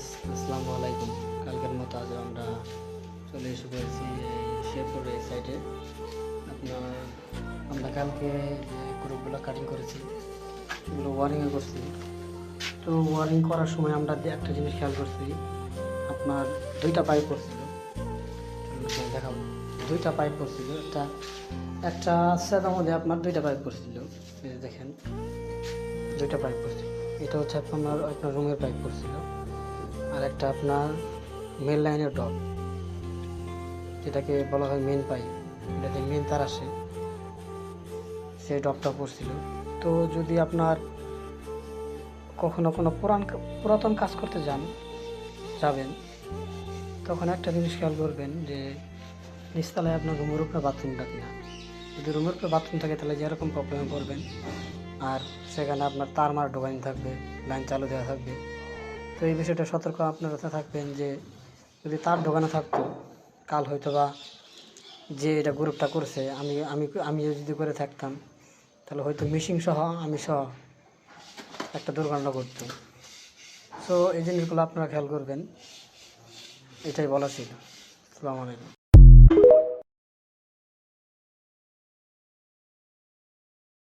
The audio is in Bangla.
গাইস আসসালামু আলাইকুম। কালকের মতো আজ আমরা চলে এসে পড়েছি শেরপুর এই সাইডে আপনার, আমরা কালকে যে গ্রুপগুলো কাটিং করেছি, এগুলো ওয়ারিংয়ে করছি। তো ওয়ারিং করার সময় আমরা একটা জিনিস খেয়াল করছি, আপনার দুইটা পাইপ পড়ছিল। দেখাবো। দুইটা পাইপ পড়ছিল, একটা একটা সেটার মধ্যে আপনার দুইটা পাইপ পড়ছিল। দেখেন, দুইটা পাইপ পড়ছিল। এটা হচ্ছে আপনার আপনার রুমের পাইপ পড়ছিল। আর একটা আপনার মেন লাইনের ডপ যেটাকে বলা হয় মেন পাইপ এটাতে মেন তার আসে, সেই ডপটা পড়ছিল। তো যদি আপনার কখনো কোনো পুরান পুরাতন কাজ করতে যান, যাবেন, তখন একটা জিনিস খেয়াল করবেন যে নিচতলায় আপনার রুমের উপরে বাথরুমটা কিনা। যদি রুমের উপরে বাথরুম থাকে, তাহলে যেরকম প্রবলেমে পড়বেন আর সেখানে আপনার তার মার ঢোকানি থাকবে লাইন চালু দেওয়া থাকবে। তো এই বিষয়টা সতর্ক আপনারা থাকবেন যে যদি তার ঢোকানো থাকতো, কাল হয়তো বা যে এটা গ্রুপটা করছে, আমি আমি আমি যদি করে থাকতাম, তাহলে হয়তো মিশিং সহ, আমি সহ একটা দুর্ঘটনা ঘটতো। সো এই জিনিসগুলো আপনারা খেয়াল করবেন। এটাই বলা ছিল। আসসালামু আলাইকুম।